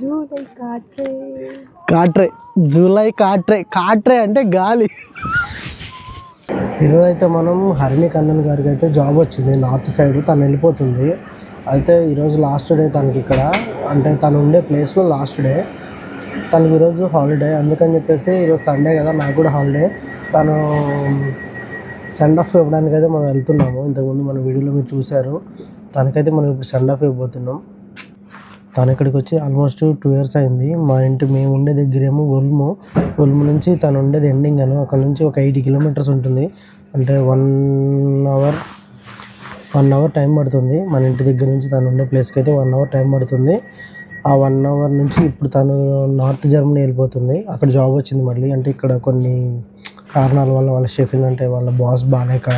July కాట్రే. కాట్రే July కాట్రే కాట్రే అంటే గాలి. ఈరోజు అయితే మనం హరిణి కన్నన్ గారికి అయితే జాబ్ వచ్చింది నార్త్ సైడ్ తను వెళ్ళిపోతుంది. అయితే ఈరోజు లాస్ట్ డే తనకి ఇక్కడ అంటే తను ఉండే ప్లేస్లో లాస్ట్ డే. తనకి ఈరోజు హాలిడే అందుకని చెప్పేసి ఈరోజు సండే కదా నాకు కూడా హాలిడే. తను సెండ్ ఆఫ్ ఇవ్వడానికి అయితే మనం వెళ్తున్నాము ఇంతకుముందు మన వీడియోలో మీరు చూశారు. తనకైతే మనం ఇప్పుడు సెండ్ ఆఫ్ ఇవ్వబోతున్నాం. తను ఇక్కడికి వచ్చి ఆల్మోస్ట్ టూ ఇయర్స్ అయింది. మా ఇంటి మేము ఉండే దగ్గరేమో ఒల్ము. ఒల్ము నుంచి తను ఉండేది ఎండింగ్ అని. అక్కడ నుంచి ఒక ఎయిటీ కిలోమీటర్స్ ఉంటుంది. అంటే one hour one hour time పడుతుంది. మన ఇంటి దగ్గర నుంచి తను ఉండే ప్లేస్కి అయితే వన్ అవర్ టైం పడుతుంది. ఆ వన్ అవర్ నుంచి ఇప్పుడు తను నార్త్ జర్మనీ వెళ్ళిపోతుంది. అక్కడ జాబ్ వచ్చింది మళ్ళీ. అంటే ఇక్కడ కొన్ని కారణాల వల్ల వాళ్ళ షెఫింగ్ అంటే వాళ్ళ బాస్ బాగాలేక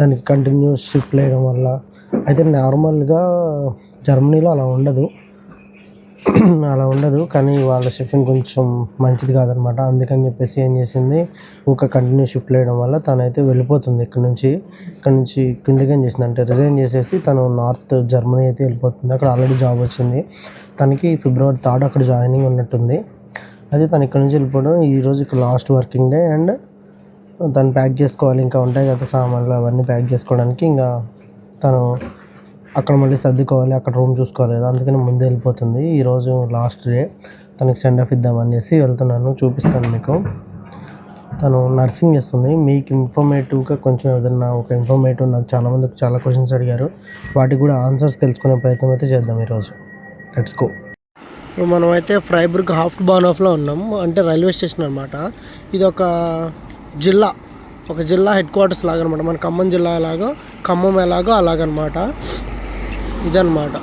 దానికి కంటిన్యూస్ షిఫ్ట్ వేయడం వల్ల. అయితే నార్మల్గా జర్మనీలో అలా ఉండదు. అలా ఉండదు. కానీ వాళ్ళ షిఫ్టింగ్ కొంచెం మంచిది కాదనమాట. అందుకని చెప్పేసి ఏం చేసింది ఒక కంటిన్యూ షిఫ్ట్ వేయడం వల్ల తనైతే వెళ్ళిపోతుంది ఇక్కడ నుంచి. ఇక్కడ నుంచి కిందకి ఏం చేసింది అంటే రిజైన్ చేసేసి తను నార్త్ జర్మనీ అయితే వెళ్ళిపోతుంది. అక్కడ ఆల్రెడీ జాబ్ వచ్చింది. తనకి ఫిబ్రవరి థర్డ్ అక్కడ జాయినింగ్ ఉన్నట్టుంది. అయితే తను ఇక్కడ నుంచి వెళ్ళిపోవడం. ఈరోజు ఇక్కడ లాస్ట్ వర్కింగ్ డే అండ్ తను ప్యాక్ చేసుకోవాలి. ఇంకా ఉంటాయి కదా సామాన్లు అవన్నీ ప్యాక్ చేసుకోవడానికి. ఇంకా తను అక్కడ మళ్ళీ సర్దుకోవాలి అక్కడ రూమ్ చూసుకోవాలి కదా అందుకని ముందే వెళ్ళిపోతుంది. ఈరోజు లాస్ట్ డే. తనకి సెండ్ ఆఫ్ ఇద్దామనేసి వెళ్తున్నాను చూపిస్తాను మీకు. తను నర్సింగ్ చేస్తుంది. మీకు ఇన్ఫర్మేటివ్గా కొంచెం ఏదన్నా ఒక ఇన్ఫర్మేటివ్ నాకు చాలామంది చాలా క్వశ్చన్స్ అడిగారు. వాటికి కూడా ఆన్సర్స్ తెలుసుకునే ప్రయత్నం అయితే చేద్దాం ఈరోజు. లెట్స్ గో ఇప్పుడు మనం అయితే ఫ్రైబర్గ్ హాఫ్ బాన్ ఆఫ్లో ఉన్నాం. అంటే రైల్వే స్టేషన్ అనమాట ఇది ఒక జిల్లా ఒక జిల్లా హెడ్ క్వార్టర్స్ లాగా అనమాట మన ఖమ్మం జిల్లా ఎలాగో ఖమ్మం ఎలాగో అలాగనమాట ఇదన్నమాట.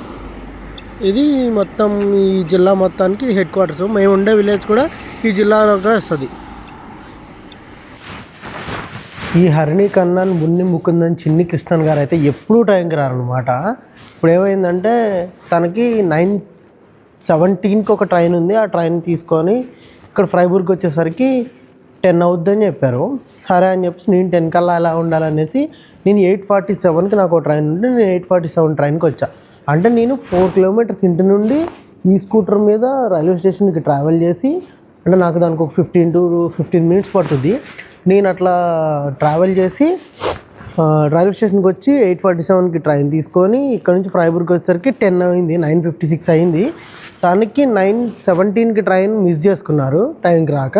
ఇది మొత్తం ఈ జిల్లా మొత్తానికి హెడ్ క్వార్టర్స్ మేము ఉండే విలేజ్ కూడా ఈ జిల్లాలోకి వస్తుంది. ఈ హరిణి కన్నాన్ మున్ని ముకుందన్ చిన్ని కృష్ణన్ గారు అయితే ఎప్పుడూ టైంకి రారనమాట ఇప్పుడు ఏమైందంటే తనకి నైన్ సెవెంటీన్కి ఒక ట్రైన్ ఉంది. ఆ ట్రైన్ తీసుకొని ఇక్కడ ఫ్రైబూర్కి వచ్చేసరికి టెన్ అవుద్దని చెప్పారు. సరే అని చెప్పేసి నేను టెన్ కల్లా ఎలా ఉండాలనేసి నేను ఎయిట్ ఫార్టీ సెవెన్కి నాకు ఒక ట్రైన్ ఉంటే నేను ఎయిట్ ఫార్టీ సెవెన్ ట్రైన్కి వచ్చా. అంటే నేను ఫోర్ కిలోమీటర్స్ ఇంటి నుండి ఈ స్కూటర్ మీద రైల్వే స్టేషన్కి ట్రావెల్ చేసి అంటే నాకు దానికి ఒక ఫిఫ్టీన్ టు ఫిఫ్టీన్ మినిట్స్ పడుతుంది. నేను అట్లా ట్రావెల్ చేసి రైల్వే స్టేషన్కి వచ్చి ఎయిట్ ఫార్టీ సెవెన్కి ట్రైన్ తీసుకొని ఇక్కడ నుంచి ఫ్రైబూర్కి వచ్చేసరికి టెన్ అయింది నైన్ ఫిఫ్టీ సిక్స్ అయింది. తనకి నైన్ సెవెంటీన్కి ట్రైన్ మిస్ చేసుకున్నారు టైంకి రాక.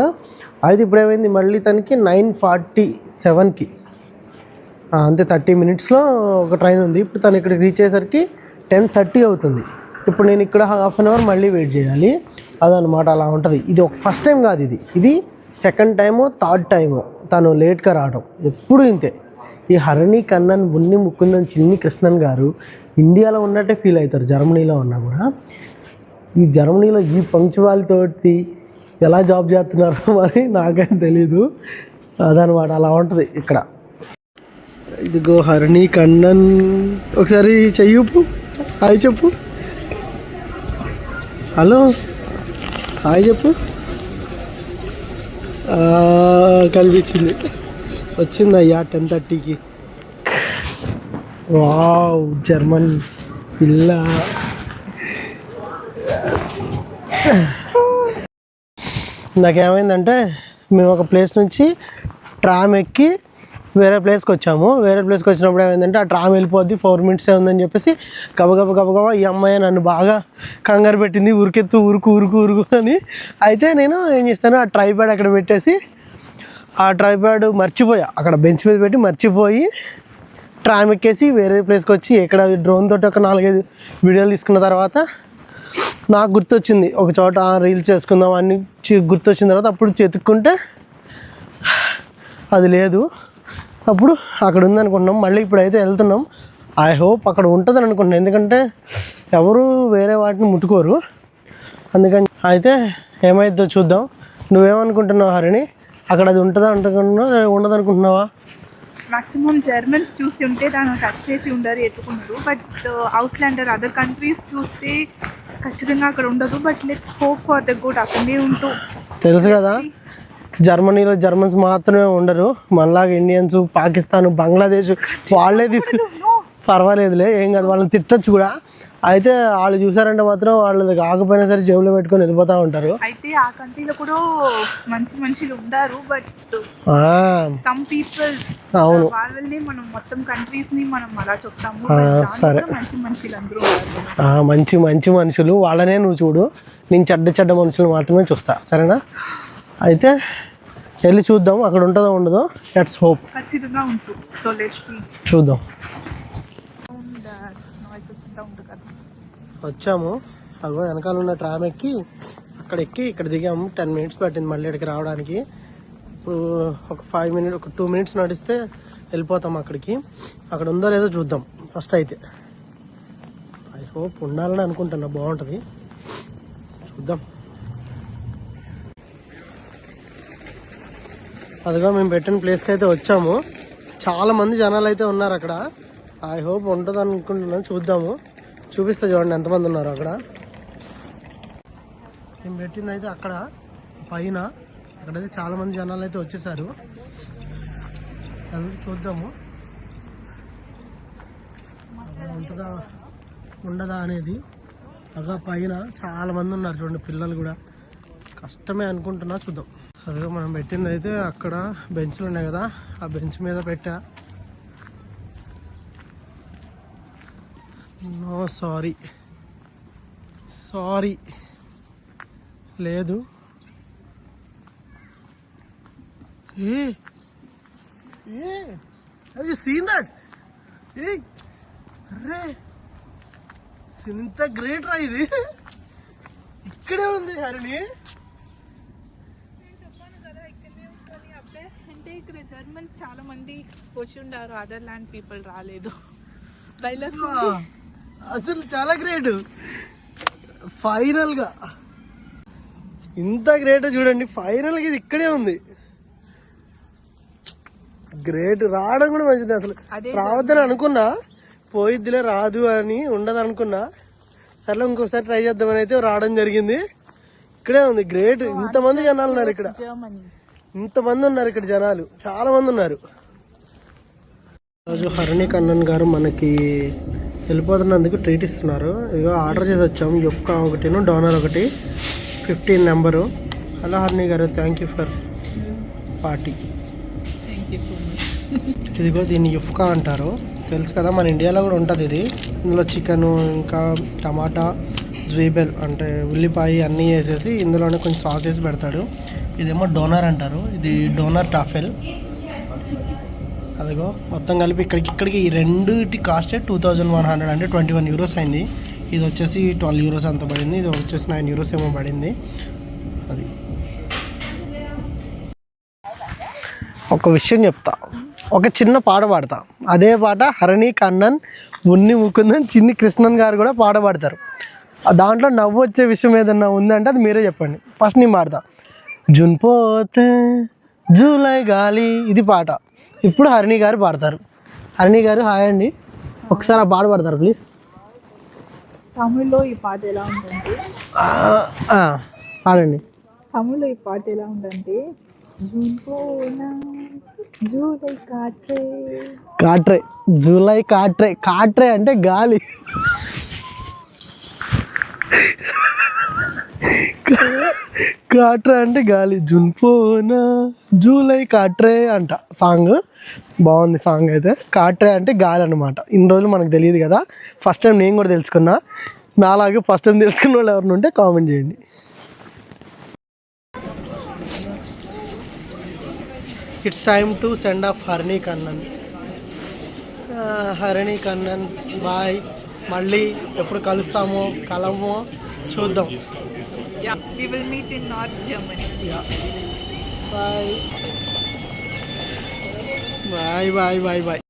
అయితే ఇప్పుడు ఏమైంది మళ్ళీ తనకి నైన్ ఫార్టీ సెవెన్కి అంతే థర్టీ మినిట్స్లో ఒక ట్రైన్ ఉంది. ఇప్పుడు తను ఇక్కడికి రీచ్ అయ్యేసరికి టెన్ థర్టీ అవుతుంది. ఇప్పుడు నేను ఇక్కడ హాఫ్ అన్ అవర్ మళ్ళీ వెయిట్ చేయాలి. అదనమాట అలా ఉంటుంది. ఇది ఒక ఫస్ట్ టైం కాదు ఇది. ఇది సెకండ్ టైము థర్డ్ టైము తను లేట్గా రావడం. ఎప్పుడు ఇంతే. ఈ హరణి కన్నన్ ఉన్ని ముక్కుందని చిన్ని కృష్ణన్ గారు ఇండియాలో ఉన్నట్టే ఫీల్ అవుతారు జర్మనీలో ఉన్నా కూడా. ఈ జర్మనీలో ఈ పంక్చువాలితోటి ఎలా జాబ్ చేస్తున్నారో మరి నాకేం తెలీదు. అదనమాట అలా ఉంటుంది ఇక్కడ. ఇదిగో హరిణి కన్నన్. ఒకసారి చెయ్యపు హాయ్ చెప్పు. హలో. హాయ్ చెప్పు. ఆ, కనిపించింది. వచ్చింది అయ్యా టెన్ థర్టీకి. వావ్ జర్మన్ పిల్ల. నాకేమైందంటే మేము ఒక ప్లేస్ నుంచి ట్రామ్ ఎక్కి వేరే ప్లేస్కి వచ్చాము. వేరే ప్లేస్కి వచ్చినప్పుడు ఏమైందంటే ఆ ట్రామ్ వెళ్ళిపోద్ది ఫోర్ మినిట్సే ఉందని చెప్పేసి గబగబ గబగబా ఈ అమ్మాయి నన్ను బాగా కంగారు పెట్టింది ఉరికెత్తు ఉరుకు ఉరుకు ఉరుకు అని. అయితే నేను ఏం చేస్తాను ఆ ట్రైప్యాడ్ అక్కడ పెట్టేసి ఆ ట్రైప్యాడ్ మర్చిపోయా. అక్కడ బెంచ్ మీద పెట్టి మర్చిపోయి ట్రామ్ ఎక్కేసి వేరే ప్లేస్కి వచ్చి ఇక్కడ డ్రోన్ తోటి ఒక నాలుగైదు వీడియోలు తీసుకున్న తర్వాత నాకు గుర్తొచ్చింది. ఒక చోట రీల్స్ చేసుకుందాం అన్ని గుర్తొచ్చిన తర్వాత అప్పుడు చెతుక్కుంటే అది లేదు. అప్పుడు అక్కడ ఉందనుకుంటున్నాం మళ్ళీ ఇప్పుడైతే వెళ్తున్నాం. ఐ హోప్ అక్కడ ఉంటుందని అనుకుంటున్నాను ఎందుకంటే ఎవరు వేరే వాటిని ముట్టుకోరు. అందుకని అయితే ఏమైద్దో చూద్దాం. నువ్వేమనుకుంటున్నావు హరిణి? అక్కడ అది ఉంటుందా అనుకుంటున్నావా ఉండదు అనుకుంటున్నావా మాక్సిమం జర్మన్స్ చూసి ఉంటే దాన్ని టచ్ చేసి ఉండరు ఎత్తుకున్నారు. బట్ అవుట్లాండర్ అదర్ కంట్రీస్ చూస్తే ఖచ్చితంగా అక్కడ ఉండదు. But let's hope for the good అక్కడే ఉంటూ. తెలుసు కదా? జర్మనీలో జర్మన్స్ మాత్రమే ఉండరు. మనలాగా ఇండియన్స్ పాకిస్తాన్ బంగ్లాదేశ్ వాళ్ళే తీసుకు పర్వాలేదులే ఏం కాదు వాళ్ళని తిట్టచ్చు కూడా. అయితే వాళ్ళు చూసారంటే మాత్రం వాళ్ళది కాకపోయినా సరే జేబులో పెట్టుకొని వెళ్ళిపోతూ ఉంటారు. అయితే ఆ కంట్రీలో కూడా మంచి మనుషులు ఉండారు బట్ సమ్ పీపుల్ అవును. వాళ్ళని మనం మొత్తం కంట్రీస్ని మనం అలా చెప్తాము సరే. మంచి మనుషులు అందరూ మంచి మంచి మనుషులు. వాళ్ళనే నువ్వు చూడు. నేను చెడ్డ చెడ్డ మనుషులు మాత్రమే చూస్తా. సరేనా? అయితే వెళ్ళి చూద్దాం అక్కడ ఉంటుందో ఉండదో. లెట్స్ హోప్ ఖచ్చితంగా ఉంటుంది సో లెట్స్ చూద్దాం. వచ్చాము. అగో వెనకాల ఉన్న ట్రామ్ ఎక్కి అక్కడ ఎక్కి ఇక్కడ దిగాము. టెన్ మినిట్స్ పట్టింది మళ్ళీ ఇక్కడికి రావడానికి. ఇప్పుడు ఒక ఫైవ్ మినిట్ ఒక టూ మినిట్స్ నడిస్తే వెళ్ళిపోతాం అక్కడికి. అక్కడ ఉందో లేదో చూద్దాం ఫస్ట్ అయితే. ఐ హోప్ ఉండాలని అనుకుంటున్నా బాగుంటుంది. చూద్దాం. అదిగో మేము పెట్టిన ప్లేస్కి అయితే వచ్చాము. చాలా మంది జనాలు అయితే ఉన్నారు అక్కడ. ఐ హోప్ ఉంటుంది అనుకుంటున్నాను. చూద్దాము. చూపిస్తా చూడండి ఎంతమంది ఉన్నారు అక్కడ. మేము పెట్టింది అయితే అక్కడ పైన. అక్కడైతే చాలా మంది జనాలు అయితే వచ్చేసారు. చూద్దాము. ఉంటుందా ఉండదా అనేది. అగా పైన చాలా మంది ఉన్నారు చూడండి పిల్లలు కూడా. కష్టమే అనుకుంటున్నా చూద్దాం. అదిగో మనం పెట్టింది అయితే అక్కడ బెంచ్లు ఉన్నాయి కదా ఆ బెంచ్ మీద పెట్టా. No sorry. సారీ. లేదు. ఏ? ఏ? You seen that. ఏ? అరే ఇంత గ్రేట్ రా ఇది. ఇక్కడే ఉంది హరిణి నేను చెప్పాను కదా ఇక్కడనే అప్పుడే అంటే ఇక్కడ జర్మన్స్ చాలా మంది వచ్చి ఉండారు అదర్ ల్యాండ్ పీపుల్ రాలేదు బయలుదేరి అసలు చాలా గ్రేట్ ఫైనల్గా. ఇంత గ్రేట్ చూడండి. ఫైనల్గా ఇది ఇక్కడే ఉంది. గ్రేట్ రావడం కూడా మంచిది అసలు. రావద్దని అనుకున్నా. పోయిద్దిలే రాదు అని ఉండదు అనుకున్నా. సర్లే ఇంకోసారి ట్రై చేద్దామని అయితే రావడం జరిగింది. ఇక్కడే ఉంది. గ్రేట్ ఇంతమంది జనాలు ఉన్నారు ఇక్కడ. జర్మనీ ఇంతమంది ఉన్నారు ఇక్కడ జనాలు. చాలా మంది ఉన్నారు. రోజు హరణి కన్నన్ గారు మనకి వెళ్ళిపోతున్నందుకు ట్రీట్ ఇస్తున్నారు. ఇదిగో ఆర్డర్ చేసి వచ్చాము యుఫ్కా ఒకటిను డోనర్ ఒకటి. Fifteen number hello Harani garu. Thank you for party ఇదిగో దీన్ని యుఫ్కా అంటారు. తెలుసు కదా మన ఇండియాలో కూడా ఉంటుంది ఇది. ఇందులో చికెన్ ఇంకా టమాటాజ్వీబెల్ అంటే ఉల్లిపాయ అన్నీ వేసేసి ఇందులోనే కొంచెం సాస్ వేసి పెడతాడు. ఇదేమో డోనర్ అంటారు. ఇది డోనర్ టాఫెల్. అదిగో మొత్తం కలిపి ఇక్కడికి ఇక్కడికి ఈ రెండుటి cost two thousand one hundred అంటే ట్వంటీ వన్ యూరోస్ అయింది. ఇది వచ్చేసి ట్వెల్వ్ యూరోస్ అంత పడింది. ఇది వచ్చేసి నైన్ యూరోస్ ఏమో పడింది. అది. ఒక విషయం చెప్తా. ఒక చిన్న పాట పాడతా. అదే పాట హరణి కన్నన్ ఉన్ని ముకుందన్ చిన్ని కృష్ణన్ గారు కూడా పాట పాడతారు. దాంట్లో నవ్వు వచ్చే విషయం ఏదన్నా ఉందంటే అది మీరే చెప్పండి. ఫస్ట్ నేను పాడతా. జున్ పోతే జూలై గాలి. ఇది పాట. ఇప్పుడు హరిణి గారు పాడతారు. హరిణి గారు హాయ్ అండి. ఒకసారి ఆ పాట పాడతారు ప్లీజ్? తమిళ్ళో ఈ పాట ఎలా ఉందంటే? పాడండి. తమిళ్ళో ఈ పాట ఎలా ఉందంటే జూలై కాట్రే. కాట్రే. జూలై కాట్రే. కాట్రే అంటే గాలి. కాట్రే అంటే గాలి. జున్పోనా జూలై కాట్రే అంట సాంగ్. బాగుంది సాంగ్ అయితే. కాట్రే అంటే గాలి అనమాట ఇన్ని రోజులు మనకు తెలియదు కదా. ఫస్ట్ టైం నేను కూడా తెలుసుకున్నా. నాలాగే ఫస్ట్ టైం తెలుసుకున్న వాళ్ళు ఎవరిని ఉంటే కామెంట్ చేయండి. It's time to send off Harini Kannan Harini Kannan bye మళ్ళీ ఎప్పుడు కలుస్తామో కలమో చూద్దాం. Yeah, we will meet in North Germany. Yeah. Bye. Bye, bye, bye, bye.